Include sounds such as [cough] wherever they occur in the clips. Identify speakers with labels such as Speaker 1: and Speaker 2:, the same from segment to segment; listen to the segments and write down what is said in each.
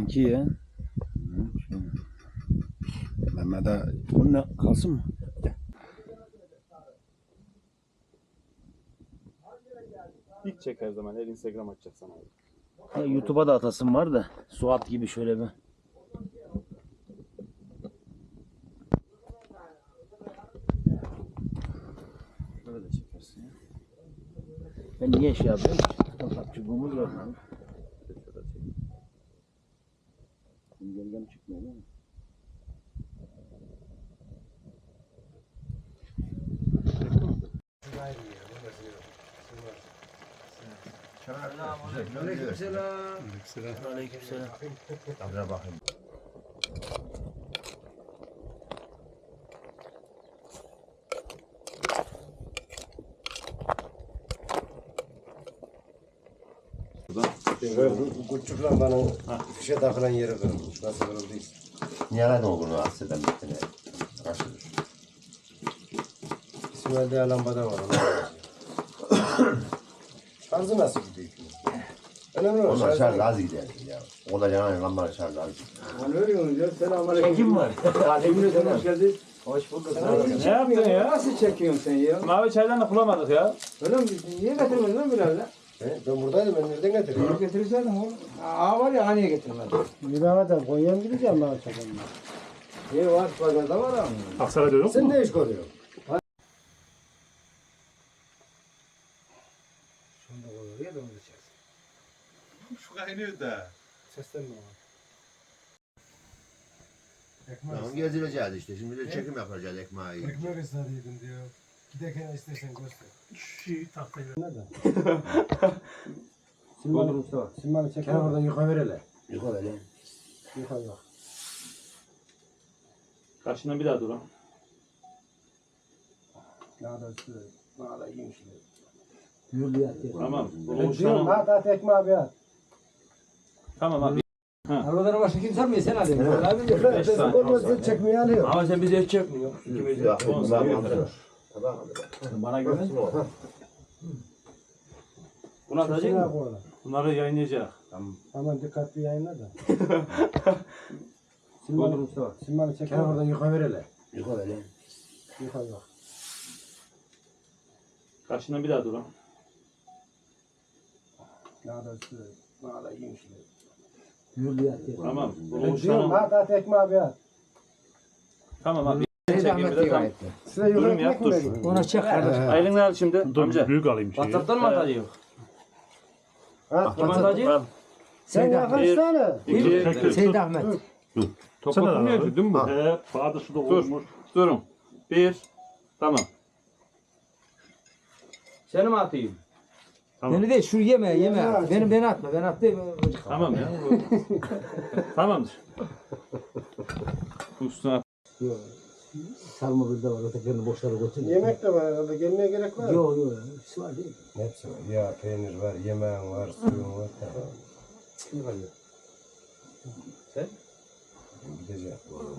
Speaker 1: Kanki ya. Mehmet'e bu ne kalsın mı?
Speaker 2: İlk çek her zaman. Her Instagram açacaksan abi.
Speaker 1: Ha, YouTube'a da atasım var da Suat gibi şöyle bir. Böyle de çekersin ya. Ben niye şey yapıyorum? Çubuğumuz var. lan. Şimdi gölgem çıkmıyor değil mi? Aleykümselam.
Speaker 3: Bu küçükler bana fişe takılan yeri kırılmış. Nasıl kırıldıysa.
Speaker 4: Nereden olduğunu aslında bittiğine karşıdır.
Speaker 3: İsmail Değer lambada var. [coughs] Şarjı nasıl gidiyor ki? Önemli olan
Speaker 4: Onlar şarj
Speaker 3: şarjı.
Speaker 4: az gider ya. O da yanan lambalar şarj az gider.
Speaker 3: Onu öyle diyor. Selamünaleyküm.
Speaker 1: Çekim var. [laughs]
Speaker 3: Ederim hoş geldin.
Speaker 1: Hoş bulduk.
Speaker 2: Ne yaptın ya?
Speaker 3: Nasıl çekiyorsun sen ya?
Speaker 2: Mavi çaydan da bulamadık ya.
Speaker 3: Öyle mi? Niye getirmedin lan Bilal'le? Ben buradaydım. Ben nereden getireyim?
Speaker 5: Getirirsen oğlum. Aa var ya hani getirmedi.
Speaker 3: Bilal'den Konya'ya mı gideceğim ben çekimden? İyi var. Pazarda var ama.
Speaker 2: Aksaray'da yok
Speaker 3: Sen ne iş görüyorsun?
Speaker 5: Şunu da oraya da da çeksin.
Speaker 6: Şu kaynıyor da.
Speaker 5: Seslenme ama.
Speaker 4: Tamam gezdireceğiz işte. Şimdi de çekim yapacağız ekmeği.
Speaker 3: Ekmek ısrarıydın diyor. Giderken istesen göster.
Speaker 6: Şu tahtayı. [laughs]
Speaker 3: Simbanı Mustafa. Simbanı çek. Kenara oradan yukarı ver hele.
Speaker 4: Yukarı öyle.
Speaker 3: Yukarı bak.
Speaker 2: Karşından bir daha dur lan.
Speaker 3: Daha da üstüne. Daha da iyiymiş.
Speaker 5: Yürü ya.
Speaker 2: Tamam. Bunu uçtan
Speaker 3: daha tekme abi ya.
Speaker 2: Tamam abi.
Speaker 5: Arabalara başka kim sarmıyor sen hadi. Abi de.
Speaker 2: Beş saniye.
Speaker 3: olmazsa çekmeyi alıyor.
Speaker 5: Ama sen bize hiç çekmiyor. İkimiz de.
Speaker 4: Tamam.
Speaker 5: Bana güven.
Speaker 2: Bunu atacak mı? Bunları yayınlayacak.
Speaker 3: Aman dikkatli yayınla da. [laughs] Simbanı Mustafa. Simbanı çek. Kenara oradan yukarı ver hele.
Speaker 4: Yukarı öyle.
Speaker 3: Yukarı bak.
Speaker 2: Karşından bir daha dur lan.
Speaker 3: Daha da üstüne. Daha da iyiymiş.
Speaker 5: Yürü ya.
Speaker 2: Tamam.
Speaker 3: Ben diyorum
Speaker 2: uçtan
Speaker 3: ha daha tekme abi ya.
Speaker 2: Tamam abi. Tamam.
Speaker 3: Size yukarı
Speaker 2: Durum yap, dur.
Speaker 5: Ona çek kardeş.
Speaker 2: Aylin al şimdi. Amca.
Speaker 6: büyük alayım şeyi.
Speaker 5: WhatsApp'tan mı atacıyor?
Speaker 3: Ha,
Speaker 2: Kim? Al.
Speaker 3: Sen yakın
Speaker 2: Bir-
Speaker 3: tane.
Speaker 2: İki.
Speaker 5: Seyit Ahmet.
Speaker 6: Toplatılmıyor ki değil mi bu? He, pahadısı da olmuş.
Speaker 2: Durun. Bir. Tamam.
Speaker 5: Seni mi atayım?
Speaker 2: Tamam.
Speaker 5: Beni değil şu yeme yeme.
Speaker 3: Ya,
Speaker 5: Beni beni atma. Ben attım.
Speaker 2: Tamam ya. [laughs] Tamamdır. Üstüne at.
Speaker 5: Sarma bir de var. Ötekilerini boşlara götür.
Speaker 3: Yemek de var herhalde. Gelmeye gerek var.
Speaker 5: Yok yok. Hepsi var değil.
Speaker 3: Hepsi var. Ya peynir var, yemeğin var, suyun var.
Speaker 5: Ne var ya?
Speaker 3: Gideceğim.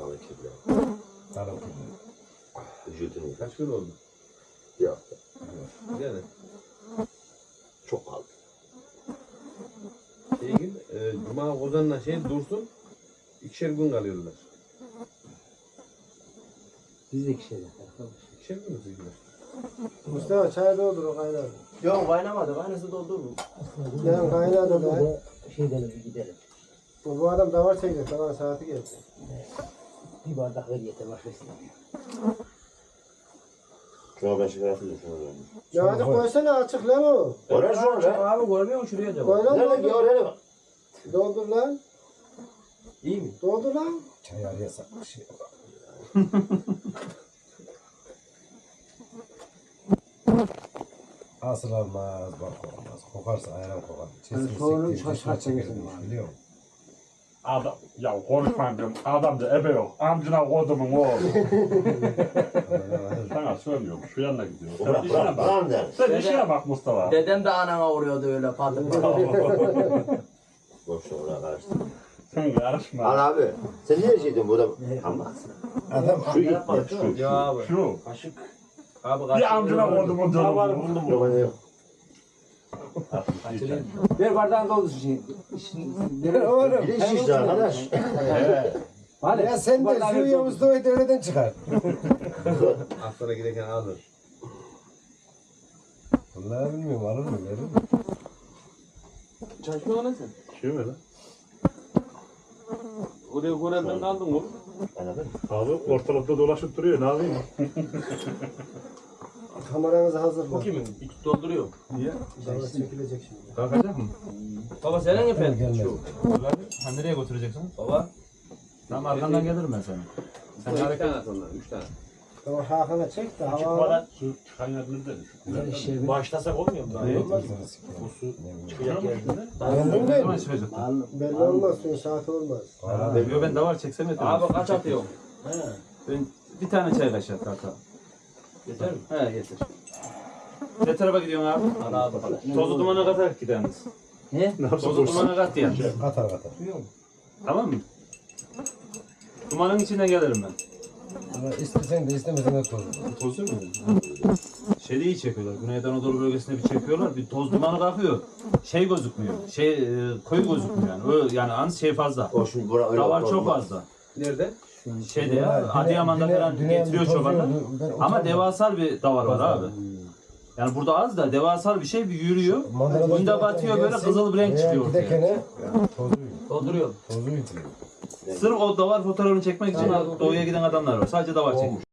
Speaker 4: Balık kirli.
Speaker 3: Kalın.
Speaker 4: Vücudunun kaç gün oldu? Bir hafta.
Speaker 5: Güzel mi?
Speaker 4: Çok kaldı.
Speaker 7: Şey gün, e, Cuma Kozan'la şey dursun, ikişer gün kalıyorlar.
Speaker 5: Biz de iki şeyler.
Speaker 7: İkişer gün mü sizler?
Speaker 3: Mustafa çay doldur o kaynar.
Speaker 5: Yok kaynamadı. Kaynası doldurur.
Speaker 3: Yani kaynar da
Speaker 5: Şeyden bir gidelim.
Speaker 3: bu, bu adam davar çekecek. Davar saati geldi.
Speaker 5: Bir bardak ver yeter başka istemiyor.
Speaker 4: Şuna ben şeker atayım şuna ben.
Speaker 3: Ya hadi koysana açık lan o.
Speaker 4: Oraya şu an lan.
Speaker 5: Abi görmüyor musun şuraya da?
Speaker 3: Koy lan doldur.
Speaker 4: gör hele bak.
Speaker 3: Doldur lan.
Speaker 5: İyi mi?
Speaker 3: Doldur lan. Çay araya sakmış. [laughs] Asıl olmaz, bak olmaz. Kokarsa ayran kokar. Çesin
Speaker 5: sonra
Speaker 3: siktir,
Speaker 5: şaş
Speaker 3: çeker demiş, biliyor musun?
Speaker 6: Adam, ya konuşmayın diyorum. Adamda ebe yok. Amcına kodumun oğlu. [laughs] Sana söylüyorum. Şu yanına gidiyor. Sen
Speaker 4: Bırak
Speaker 6: işine
Speaker 4: bırak.
Speaker 6: bak.
Speaker 4: Bırak der.
Speaker 6: Sen işine bak Mustafa.
Speaker 5: Dedem de anana vuruyordu öyle patır patır. [laughs]
Speaker 4: Boş ver bırak karıştı.
Speaker 6: Sen karışma.
Speaker 4: Al abi. Sen niye şeydin burada? Ama
Speaker 3: Adam
Speaker 4: şu git şu.
Speaker 5: Ya abi.
Speaker 6: Şu.
Speaker 5: Kaşık. Abi
Speaker 6: Bir amcına
Speaker 2: Daha var
Speaker 6: canım.
Speaker 2: buldum
Speaker 4: Yok
Speaker 2: mu?
Speaker 4: hani yok.
Speaker 5: Ver bardağını doldur şimdi. Şimdi
Speaker 3: Oğlum.
Speaker 5: Bir iş işte arkadaş. Hadi.
Speaker 3: Ya sen de Suriye
Speaker 5: doldur.
Speaker 3: Mustafa'yı devreden çıkar. [laughs]
Speaker 7: Aslına giderken alır.
Speaker 3: Vallahi bilmiyorum alır mı verir mi?
Speaker 2: Çalışmıyor lan sen.
Speaker 6: Şey mi lan?
Speaker 2: Oraya Gorel'den kaldın oğlum.
Speaker 6: Abi ortalıkta dolaşıp duruyor. Ne yapayım? [laughs]
Speaker 3: Kameranızı hazırla.
Speaker 2: Bu kimin? İki dolduruyor.
Speaker 3: Dava çekilecek şimdi.
Speaker 2: Kalkacak mı? Baba senin efendim.
Speaker 3: Gelmez.
Speaker 2: Ha nereye götüreceksin? Baba. Tamam arkandan gelirim ben sana. Sen hareket
Speaker 7: tane at ondan, üç tane.
Speaker 3: Tamam Hakan'a çek de hava.
Speaker 6: Çıkmadan su
Speaker 5: Ver işe bir.
Speaker 2: Başlasak olmuyor mu?
Speaker 6: Ne?
Speaker 3: Olmaz mı?
Speaker 6: Bu su çıkıyor mu?
Speaker 3: Anladın
Speaker 2: Ne zaman
Speaker 3: mı?
Speaker 2: çıkacak?
Speaker 5: Al.
Speaker 3: Belli olmaz. Suyun saati olmaz.
Speaker 2: Yo ben de var çeksem yeter. Abi kaç atıyor? Ben bir tane çay kaşığı at kanka. Yeter mi? He yeter. Ne tarafa gidiyorsun abi? Ana abi. Tozu dumana katarak gideriz.
Speaker 5: Ne?
Speaker 2: Tozu dumana kat ya.
Speaker 3: Katar katar.
Speaker 2: Tamam mı? Dumanın içinden gelirim ben.
Speaker 3: Ama istesen de istemesen de toz.
Speaker 2: Tozu mu? Şeyde iyi çekiyorlar. Güneydoğu Anadolu bölgesinde bir çekiyorlar. Bir toz dumanı kalkıyor. Şey gözükmüyor. Şey e, koyu gözükmüyor yani. O, yani an şey fazla.
Speaker 4: O şimdi bura öyle
Speaker 2: Davar çok
Speaker 4: olmaz.
Speaker 2: fazla.
Speaker 7: Nerede?
Speaker 2: Şeyde ya Adıyaman'da falan getiriyor çobanlar. Ama devasal bir davar var abi. Yani burada az da devasal bir şey bir yürüyor. Bunda batıyor böyle kızıl bir renk çıkıyor ortaya.
Speaker 3: Gidekene tozu
Speaker 2: Dolduruyor.
Speaker 3: tozu yutuluyor.
Speaker 2: Sırf o davar fotoğrafını çekmek için doğuya giden adamlar var. Sadece davar çekmiş.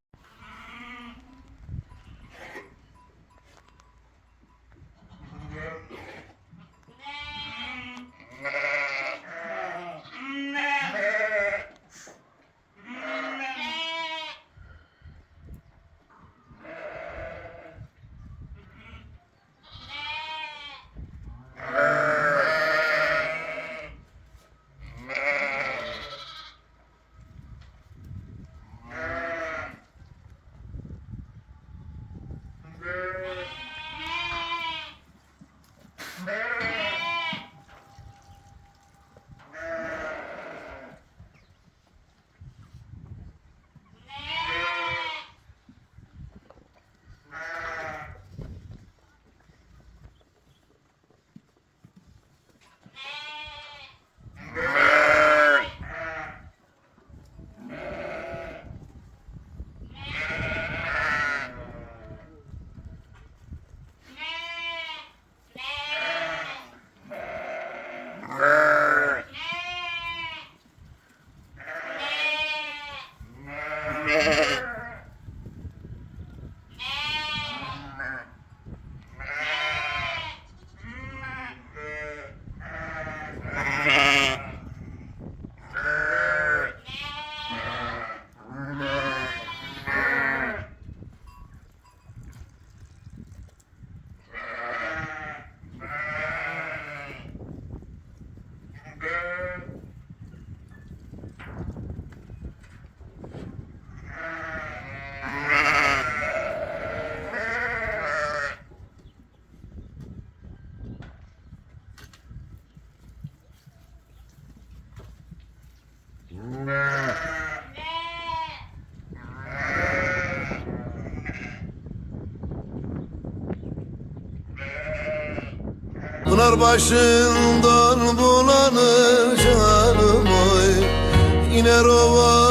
Speaker 8: Pınar başından bulanır canım oy. İner ovayı